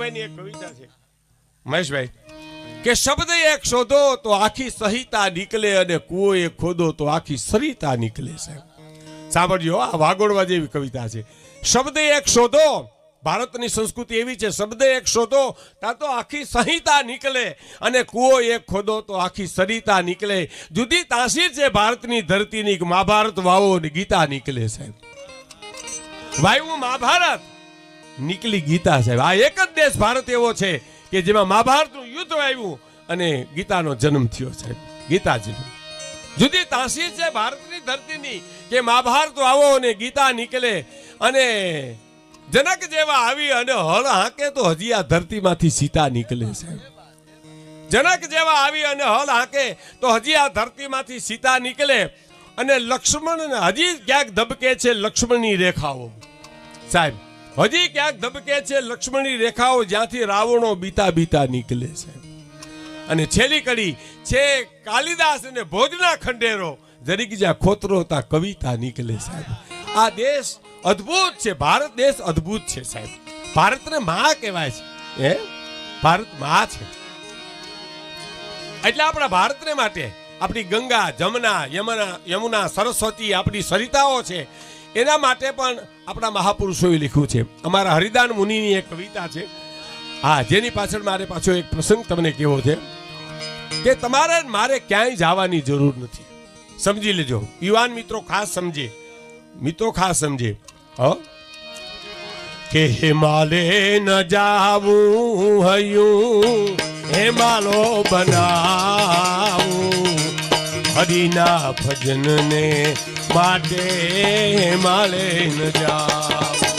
મયંકભાઈની એક કવિતા છે. મહેશભાઈ, કે શબ્દ એક શોધો તો આખી સહિતા નીકળે અને કુઓ એક ખોદો તો આખી સરિતા નીકળે સાહેબ સાંભળજો, આ વાગોળવા જેવી કવિતા છે. શબ્દ એક શોધો, ભારતની સંસ્કૃતિ એવી છે, શબ્દ એક શોધો ત્યાં તો આખી સંહિતા નીકળે અને કૂવો એક ખોદો તો આખી સરિતા નીકળે. જુદી તાસીર છે ભારતની ધરતીની મહાભારત વાવો અને ગીતા નીકળે સાહેબ વાયુ મહાભારત નીકળી ગીતા સાહેબ. આ એક જ દેશ ભારત એવો છે કે જેમાં મહાભારતનું યુદ્ધ આવ્યું અને ગીતાનો જન્મ થયો સાહેબ. ગીતાજીનો. જુદી તાસીર છે ભારતની ધરતીની કે મહાભારત આવો અને ગીતા નીકળે અને જનક જેવા આવી અને હળ હાંકે તો હજી આ ધરતીમાંથી સીતા નીકળે સાહેબ. જનક જેવા આવી અને હલ હાંકે તો હજી આ ધરતીમાંથી સીતા નીકળે અને લક્ષ્મણ હજી ક્યાંક ધબકે છે લક્ષ્મણની રેખાઓ. સાહેબ હજી ક્યાંક ધબકે છે લક્ષ્મણની રેખાઓ જ્યાંથી રાવણો બીતા બીતા નીકળે છે. અને છેલ્લી કડી છે કાલિદાસ અને ભોજના ખંડેરો. જરીક જ્યાં ખોતરો કવિતા નીકળે સાહેબ. આ દેશ અદ્ભુત છે, ભારત દેશ અદ્ભુત છે સાહેબ. ભારતને મા કહેવાય છે. હે? ભારત મા છે. એટલે આપણા ભારતને માટે આપણી ગંગા, જમના, યમુના યમુના, સરસ્વતી આપણી સરિતાઓ છે. એના માટે પણ આપણા મહાપુરુષોએ લખ્યું છે. અમારા હરિદાન મુનિની એક કવિતા છે. હા, જેની પાછળ મારે પાછો એક પ્રસંગ તમને કેવો છે કે તમારે મારે ક્યાંય જવાની જરૂર નથી. સમજી લેજો. યુવાન મિત્રો ખાસ સમજે. મિત્રો ખાસ સમજે. હ? કે હિમાલય ન જાવું હયું, હિમાલો બનાવું. હરિના ભજનને માટે હિમાલય ન જાવું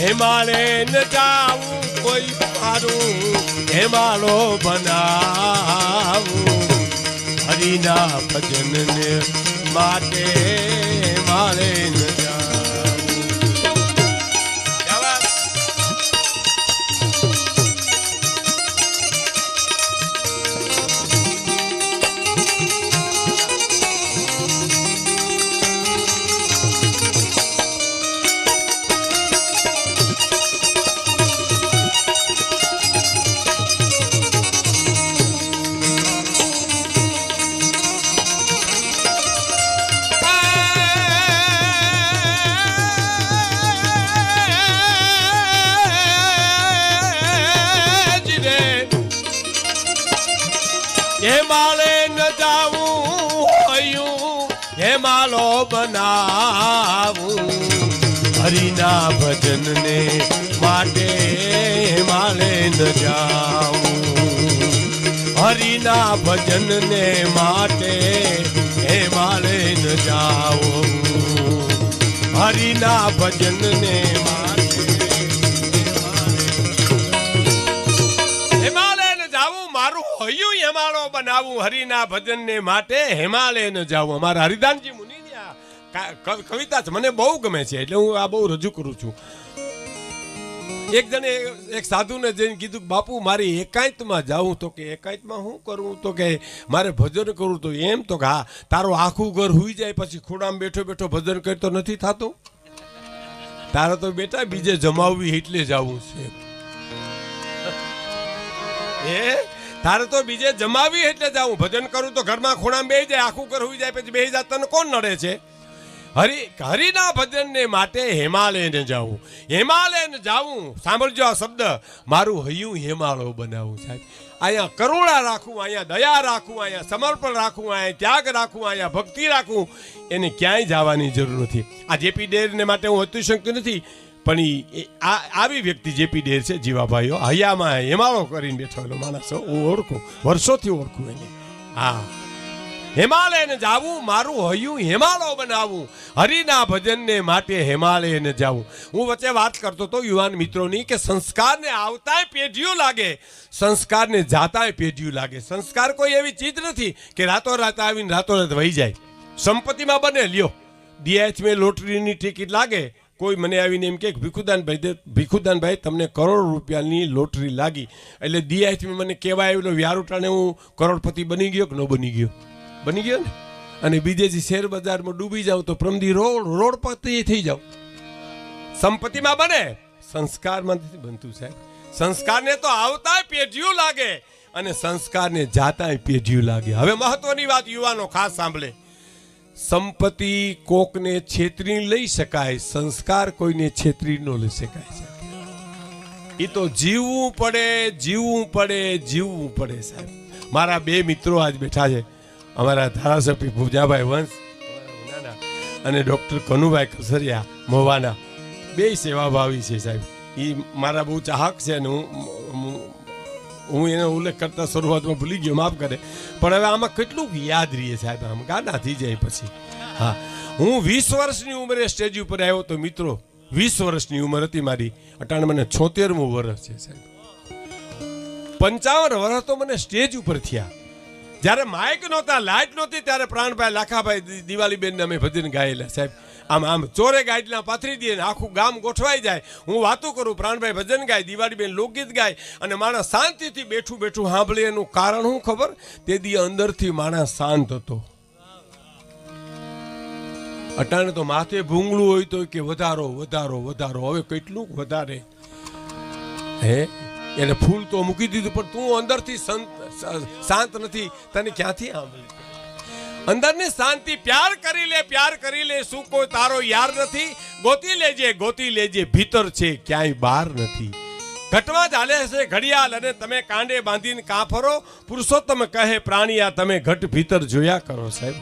હિમાલય ન જાવું કોઈ મારું હિમાલો બનાવું. હરિના ભજનને માટે હિમાલય ન હેમાલે ન જાવું હયું, હેમાલો બનાવું. હરિના ભજનને માટે માળે ન જાવું. હરિના ભજનને માટે હેમાલે ન જાવું. હરિના ભજનને માટે હિમાલય બનાવું હરિના ભજનને માટે હિમાલયને જાવું અમારા હરિદાનજી મુનિની કવિતા મને બહુ ગમે છે, એટલે હું આ બહુ રજૂ કરું છું. એક જણે એક સાધુને જઈને કીધું, બાપુ, મારી એકાંતમાં જાઉં તો કે એકાંતમાં શું કરવું તો કે મારે ભજન કરવું તો એમ? તો કે હા, તારું આખું ઘર હુઈ જાય, પછી ખોડામાં બેઠો બેઠો ભજન કરતો નથી થતું? તારે તો બેટા બીજે જમાવવી એટલે જવું છે. એ તારે તો બીજે જમાવી એટલે જાઉં ભજન કરું તો ઘરમાં ખૂણામાં બે જાય, આખું કરવું જાય, પછી બે જાત તને કોણ નડે છે? હરિ, હરિના ભજનને માટે હિમાલયને જાવું હિમાલયને જાવું સાંભળજો આ શબ્દ. મારું હૈયું હિમાલય બનાવું સાહેબ. અહીંયા કરુણા રાખવું અહીંયા દયા રાખવું અહીંયા સમર્પણ રાખવું અહીંયા ત્યાગ રાખવું અહીંયા ભક્તિ રાખવું એને ક્યાંય જવાની જરૂર નથી. આ જેપી ડેરને માટે હું અતિશંક નથી. પણ આ, આવી વ્યક્તિ જેપી ડેર છે જીવાભાઈઓ હૈયામાં હિમાળો કરીને બેઠેલો માણસ, હું ઓળખું, વર્ષોથી ઓળખું એને. હા. હિમાલયને જાવું, મારું હૈયું હિમાલય બનાવવું હરિના ભજનને માટે હિમાલયને જાવું. હું વચ્ચે વાત કરતો હતો યુવાન મિત્રોની કે સંસ્કારને આવતાય પેઢીયું લાગે, સંસ્કારને જાતાય પેઢીયું લાગે. સંસ્કાર કોઈ એવી ચીજ નથી કે રાતોરાત આવીને રાતોરાત વહી જાય. સંપત્તિમાં બને, લ્યો. ડીએચમે લોટરીની ટિકિટ લાગે કોઈ મને આવીને એમ કે, ભીખુદાનભાઈ ભીખુદાનભાઈ, તમને કરોડ રૂપિયાની લોટરી લાગી. એટલે ડીએચમે મને કહેવાય આવેલો વ્યારુટાણે હું કરોડપતિ બની ગયો કે ન બની ગયો? બની ગયો ને? અને બીજે જે શેર બજારમાં ડૂબી જાઉં તો પ્રમદી રોડ, રોડપતિ થઈ જાઉં. સંપત્તિમાં બને. સંસ્કારમાંથી બનતું સાહેબ. સંસ્કારને તો આવતા પેઢીઓ લાગે અને સંસ્કારને જાતા પેઢીઓ લાગે. હવે મહત્વની વાત યુવાનો ખાસ સાંભળે. સંપત્તિ કોકને છેતરી લઈ શકાય, સંસ્કાર કોઈને છેતરી ન લઈ શકાય છે એ તો જીવવું પડે જીવવું પડે જીવવું પડે સાહેબ. મારા બે મિત્રો આજ બેઠા છે. અમારા ધારાસભ્ય પૂજાભાઈ વંશ અને ડૉક્ટર કનુભાઈ કસરિયા મોવાના. બે સેવાભાવી છે સાહેબ. એ મારા બહુ ચાહક છે અને હું હું- એનો ઉલ્લેખ કરતા શરૂઆતમાં ભૂલી ગયો, માફ કરે. પણ હવે આમાં કેટલું યાદ રહીએ સાહેબ આમ, ગાના થઈ જાય પછી. હા. હું વીસ વર્ષની ઉંમરે સ્ટેજ ઉપર આવ્યો તો મિત્રો, વીસ વર્ષની ઉંમર હતી મારી. અટાણે મને છોતેરમું વર્ષ છે સાહેબ. પંચાવન વર્ષ તો મને સ્ટેજ ઉપર થયા. જ્યારે માઇક નહોતા લાઇટ નહોતી, ત્યારે પ્રાણભાઈ લાખાભાઈ દિવાળીબેનને અમે ભજન ગાયેલા સાહેબ. આમ આમ ચોરે ગાઈડના પાથરી દઈએ ને આખું ગામ ગોઠવાઈ જાય. હું વાતો કરું, પ્રાણભાઈ ભજન ગાય, દિવાળીબેન લોકગીત ગાય, અને માણસ શાંતિથી બેઠું બેઠું સાંભળે એનું કારણ શું ખબર? તે દી અંદરથી માણસ શાંત હતો. અટાણે તો માથે ભૂંગળું હોય તો કે વધારો વધારો વધારો. હવે કેટલું વધારે. હે? એને ફૂલ તો મૂકી દીધું, પણ તું અંદરથી શાંત નથી. તને ક્યાંથી સાંભળી? અંદરની શાંતિ પ્યાર કરી લે, પ્યાર કરી લે, શું કોઈ તારો યાર નથી? ગોતી લેજે ગોતી લેજે, ભીતર છે, ક્યાંય બહાર નથી. ઘટમાં ચાલે છે ઘડિયાળ અને તમે કાંડે બાંધીને કાં ફરો પુરુષોત્તમ કહે પ્રાણીયા તમે ઘટ ભીતર જોયા કરો, સાહેબ.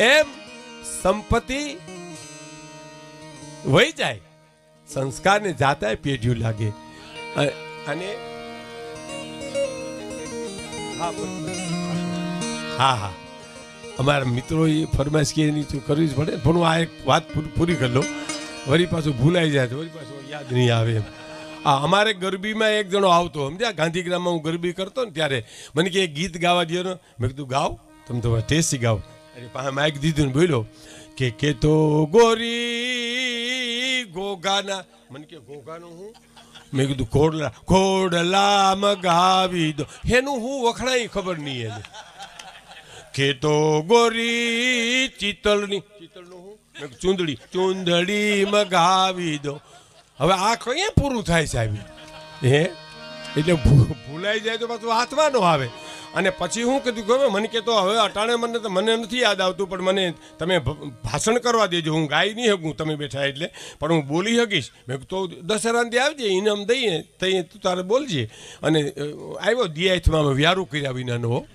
એમ સંપત્તિ વહી જાય. સંસ્કારને જાતા પેઢ્યું લાગે. અને હા હા. અમારા મિત્રો એ ફરમાઈશ કે એની તો કરવી જ પડે. પણ હું આ એક વાત પૂરી- કરી લઉં. વળી પાછું ભૂલાઈ જાય વળી પાછું યાદ નહીં આવે એમ. આ અમારે ગરબીમાં એક જણો આવતો, સમજ્યા? ગાંધીગ્રામમાં હું ગરબી કરતો ને ત્યારે. મને કે ગીત ગાવા દે ને. મેં કીધું ગાવ તમે તો ટેસ્ટી ગાવ અરે પાસે માઇક દીધું ને બોલ્યો. કે કે તો ગોરી ગોગાના. મને કે, ગોગાનું હું? મેં કીધું, ખોડલા ખોડલા મગાવી દો. એનું હું વખણાય ખબર નહીં એને. કે તો ગોરી ચિતલની ચિતલનું ચુંદડી ચુંદડી મગાવી દો. હવે આ કઈ પૂરું થાય સાહેબ? હે? એટલે ભૂલાઈ જાય તો પાછું હાથમાં ન આવે. અને પછી હું કીધું કે મને કે તો હવે અટાણે મને તો, મને નથી યાદ આવતું, પણ મને તમે ભાષણ કરવા દેજો. હું ગાઈ નહીં શકું તમે બેઠા એટલે. પણ હું બોલી શકીશ. મેં તો દશેરાને આવજે ઇનામ દઈએ, તઈ તું તારે બોલજે. અને આવ્યો દિયાથમાં વ્યારું કર્યા વિનાનો.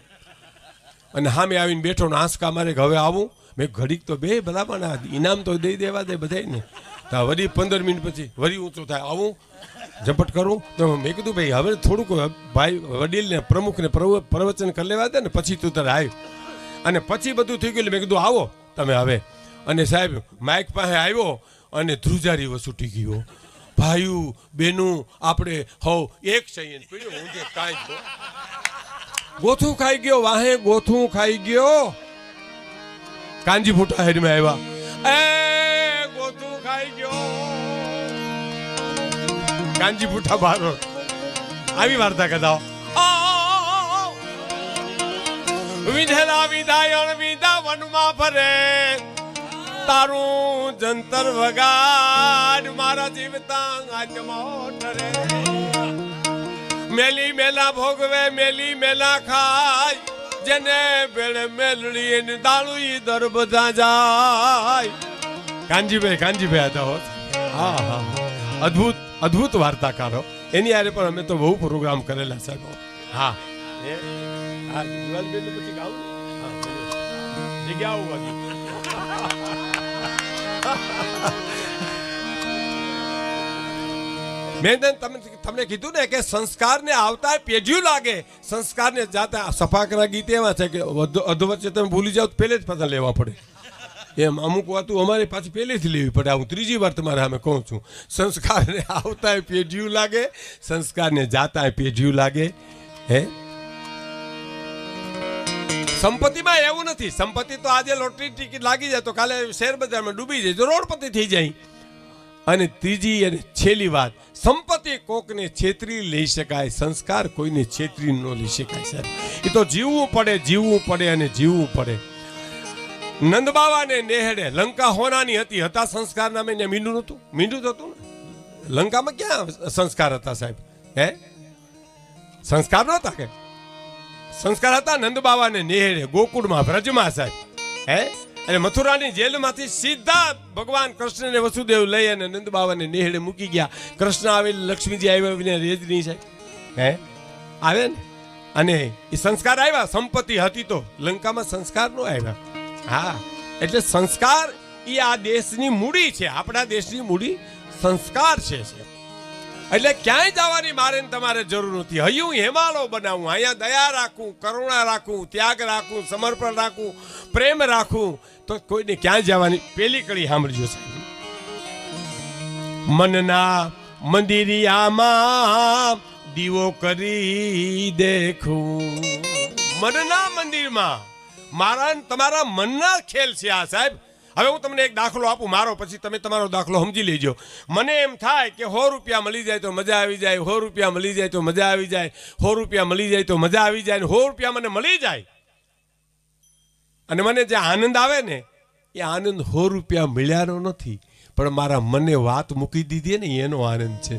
અને સામે આવીને બેઠો ને મારે હવે આવું? મેં ઘડીક તો બે બરાબર ઇનામ તો દઈ દેવા દે બધાને તો વળી પંદર મિનિટ પછી વળી ઊંચું થાય. આવું? ઝપટ કરું? તો મેં કીધું, ભાઈ, હવે થોડુંક ભાઈ, વડીલને, પ્રમુખને પ્રવ- પ્રવચન કરી લેવા દે ને, પછી તું તારે આવ્યું અને પછી બધું થઈ ગયું મેં કીધું, આવો, તમે હવે. અને સાહેબ, માઇક પાસે આવ્યો અને ધ્રુજારી વસૂટી ગયો. ભાઈઓ બેનું, આપણે, હવ, એક પીડ્યો. હું કાંઈ ગોથું ખાઈ ગયો, વાહે ગોથું ખાઈ ગયો. કાંજી ફૂટા હેડમાં આવ્યા. એ, ગોથું ખાઈ ગયો. કાંજી ફૂટા બારો આવી વાર્તા કદાઓ વિધેલા વિધાયણ વિધા વનમાં ફરે. તારું જંતર વગાડ, મારા જીવતા આજમાં ઠરે. મેલી મેલા ભોગવે, મેલી મેલા ખાય. જેને બેળ મેલડી ને દાળું ઈ દર બધા જાય. કાનજીભાઈ કાનજીભાઈ હતા હોત હા. હા. અદ્ભુત અદ્ભુત વાર્તાકારો. એની આરે પણ અમે તો બહુ પ્રોગ્રામ કરેલા, સાહેબ. હા. જગ્યા આવું મેં તમને કીધું ને કે સંસ્કારને આવતા પેઢીઓ લાગે. સંસ્કારને જાતા સફાકરા ગીત એવા છે કે અધ અધ વચ્ચે તમે ભૂલી જાઓ પહેલે જ પાછા લેવા પડે. એમ અમુક વાતો અમારે પાછી પહેલેથી લેવી પડે. હું ત્રીજી વાર તમારે અમે કહું છું. સંસ્કારને આવતા પેઢીઓ લાગે. સંસ્કારને જાતા પેઢીઓ લાગે. હે? સંપત્તિમાં એવું નથી. સંપત્તિ તો આજે લોટરી ટિકિટ લાગી જાય તો કાલે શેર બજારમાં ડૂબી જાય. તો રોડપતિ થઈ જાય. અને ત્રીજી અને છેલ્લી વાત, સંપત્તિ કોકને છેતરી લઈ શકાય, સંસ્કાર કોઈને છેતરી ન લઈ શકાય, સાહેબ. એ તો જીવવું પડે જીવવું પડે અને જીવવું પડે. નંદબાવાને નેહડે લંકા હોનાની હતી, હતા સંસ્કાર નામે ને મીંડું નહોતું? મીંડું હતું ને? લંકામાં ક્યાં સંસ્કાર હતા સાહેબ? હે? સંસ્કાર નહોતા કે? સંસ્કાર હતા નંદબાવાને નેહડે, ગોકુળમાં, વ્રજમાં સાહેબ. હે? અને મથુરાની જેલમાંથી સીધા ભગવાન કૃષ્ણને વસુદેવ લઈ અને નંદ બાવાને નેહડે મૂકી ગયા. કૃષ્ણ આવેલી લક્ષ્મીજી આવ્યા વિના છે હે? આવે ને? અને એ સંસ્કાર આવ્યા સંપત્તિ હતી તો લંકામાં સંસ્કાર નો આવ્યા. હા એટલે સંસ્કાર એ આ દેશની મૂડી છે આપણા દેશની મૂડી સંસ્કાર છે છે. એટલે ક્યાંય જવાની મારે તમારે જરૂર નથી. હું હેમાલો બનાવું, અહીંયા દયા રાખું, કરુણા રાખું, ત્યાગ રાખું, સમર્પણ રાખું, પ્રેમ રાખું, તો કોઈને ક્યાં જવાની પેલી કડી સાંભળજો સાહેબ. મનના મંદિરિયામાં દીવો કરી દેખું. મનના મંદિરમાં મારા તમારા મનના ખેલ છે આ સાહેબ. હવે હું તમને એક દાખલો આપું, મારો, પછી તમે તમારો દાખલો સમજી લેજો. મને એમ થાય કે સો રૂપિયા મળી જાય તો મજા આવી જાય, સો રૂપિયા મળી જાય તો મજા આવી જાય, સો રૂપિયા મળી જાય તો મજા આવી જાય સો રૂપિયા મને મળી જાય. અને મને જે આનંદ આવે ને, એ આનંદ સો રૂપિયા મળ્યાનો નથી, પણ મારા મને વાત મૂકી દીધી ને, એનો આનંદ છે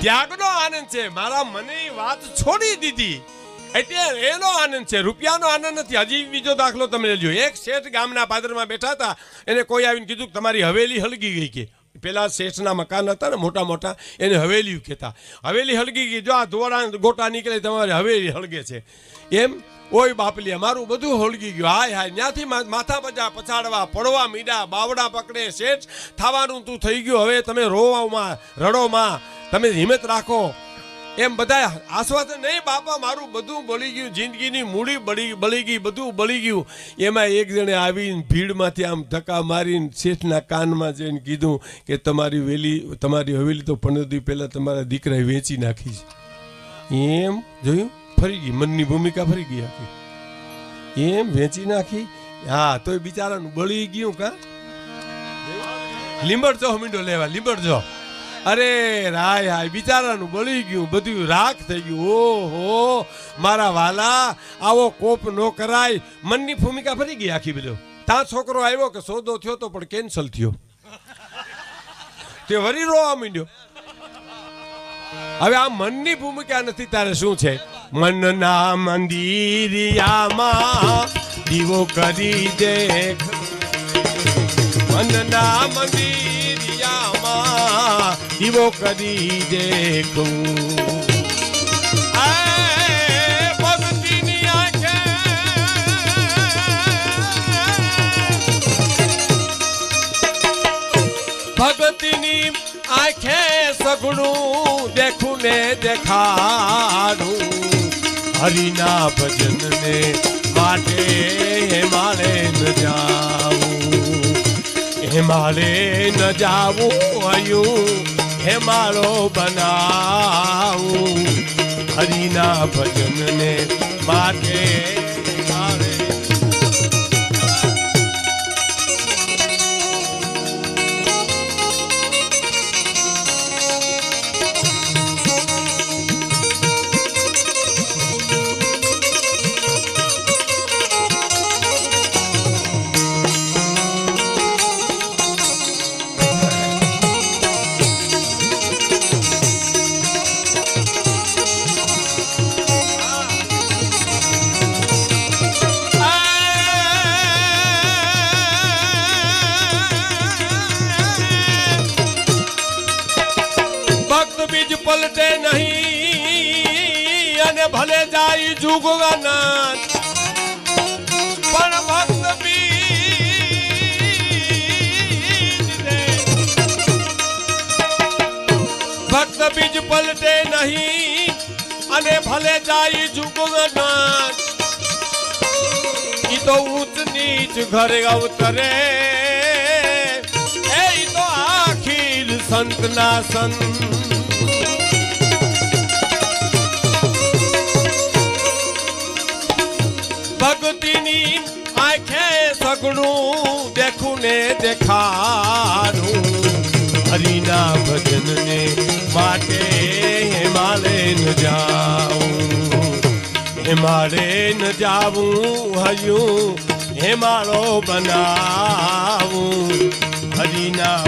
ત્યાગનો આનંદ છે. મારા મને વાત છોડી દીધી. એટલે એનો આનંદ છે. રૂપિયાનો આનંદ નથી. હજી બીજો દાખલો તમે લેજો. એક શેઠ ગામના પાદરમાં બેઠા હતા. એને કોઈ આવીને કીધું કે તમારી હવેલી હલગી ગઈ કે. પેલા શેઠના મકાન હતા ને, મોટા મોટા, એને હવેલી કહેતા. હવેલી હલગી ગઈ. જો આ ધોળા ગોટા નીકળે તમારી હવેલી હળગે છે. એમ, ઓય બાપલી મારું બધું હળગી ગયું. હાય હાય ત્યાંથી માથા બજા પછાડવા, પડવા મીડા, બાવડા પકડે. શેઠ, થવાનું તું થઈ ગયું. હવે તમે રોવામાં, રડોમાં, તમે હિંમત રાખો. એમ બધા આશ્વાસન નહીં બાપા, મારું બધું બળી ગયું, જિંદગીની મૂડી બળી બળી ગઈ, બધું બળી ગયું. એમાં એક જણે આવીને ભીડમાંથી આમ ધક્કા મારીને શેઠના કાનમાં જઈને કીધું કે, તમારી વેલી, તમારી હવેલી તો પંદર દી પહેલાં તમારા દીકરાએ વેચી નાખી છે. એમ જોયું? ફરી ગઈ, મનની ભૂમિકા ફરી ગઈ આખી. એમ વેચી નાખી. હા, તોય બિચારાનું બળી ગયું કા? લીંબડ જો મીંડો લેવા લીંબડજો અરે રાય હાય, બિચારાનું બળી ગયું, બધું રાખ થઈ ગયું. ઓહો, મારા વાલા, આવો કોપ નો કરાય. મનની ભૂમિકા ફરી ગઈ આખી બધો. તા છોકરો આવ્યો કે સોદો થયો તો પણ કેન્સલ થયો. તે વરી રોવા માંડ્યો. હવે આ મનની ભૂમિકા નથી, તારે શું છે? મનના મંદિરિયામાં દીવો કરી દેખ. મનના મંદિરિયામાં દીવો કરી દેખું. ભગતની ભક્તિની આંખે ભગતિની આંખે દેખું ને દેખાડું. હરિના ભજનને માટે હેમાળે ન જાવું. હેમાળે ન જાવું હયું હેમાળો બનાવું. હરિના ભજનને માટે પલટે નહીં અને ભલે જાય જુગવાના પણ ભક્ત ભક્ત બીજ પલટે નહીં અને ભલે જાય જુગવાના ઈ તો ઊંચ નીચ ઘરે અવતરે. એ તો આખીર સંતના સંત. ભક્તિની આંખે સગડું દેખું ને દેખાડું. હરિના ભજનને માટે હિમાલય ન જાઉં. હિમાલય ન જાવું હયું હિમાળો બનાવું. હરિના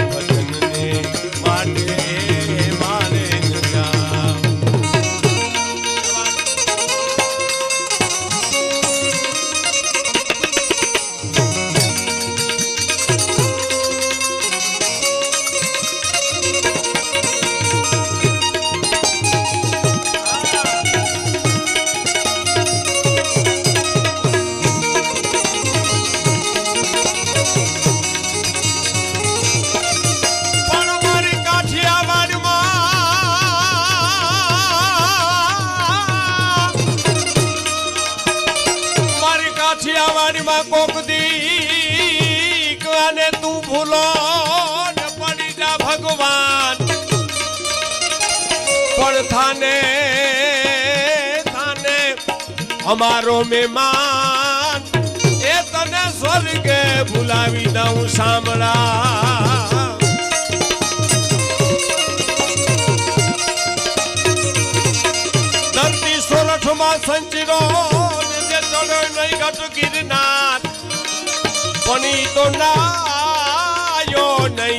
કાઠિયાવાડમાં કોક દીક અને તું ભૂલો પડી જા ભગવાન. પણ થાને થાને અમારો મહેમાન, એ તને સ્વર્ગે ભૂલાવી દઉં સાંભળા.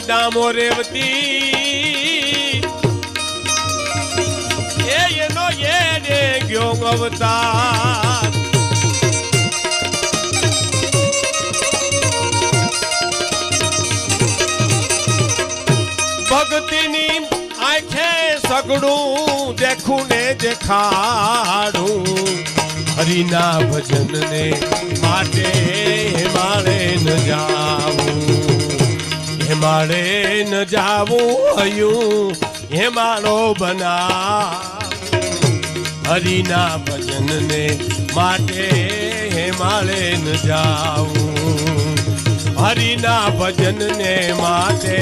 દામો રેવતી. એ એનો એ રે ગયો અવતાર. ભક્તિની આંખે સગડું દેખું ને દેખાડું. હરિના ભજનને માટે માળે ન જાવું. માળે ન જાવું હયું, હે મારો બના હરિના ભજનને માટે હે માળે ન જાવું. હરિના ભજનને માટે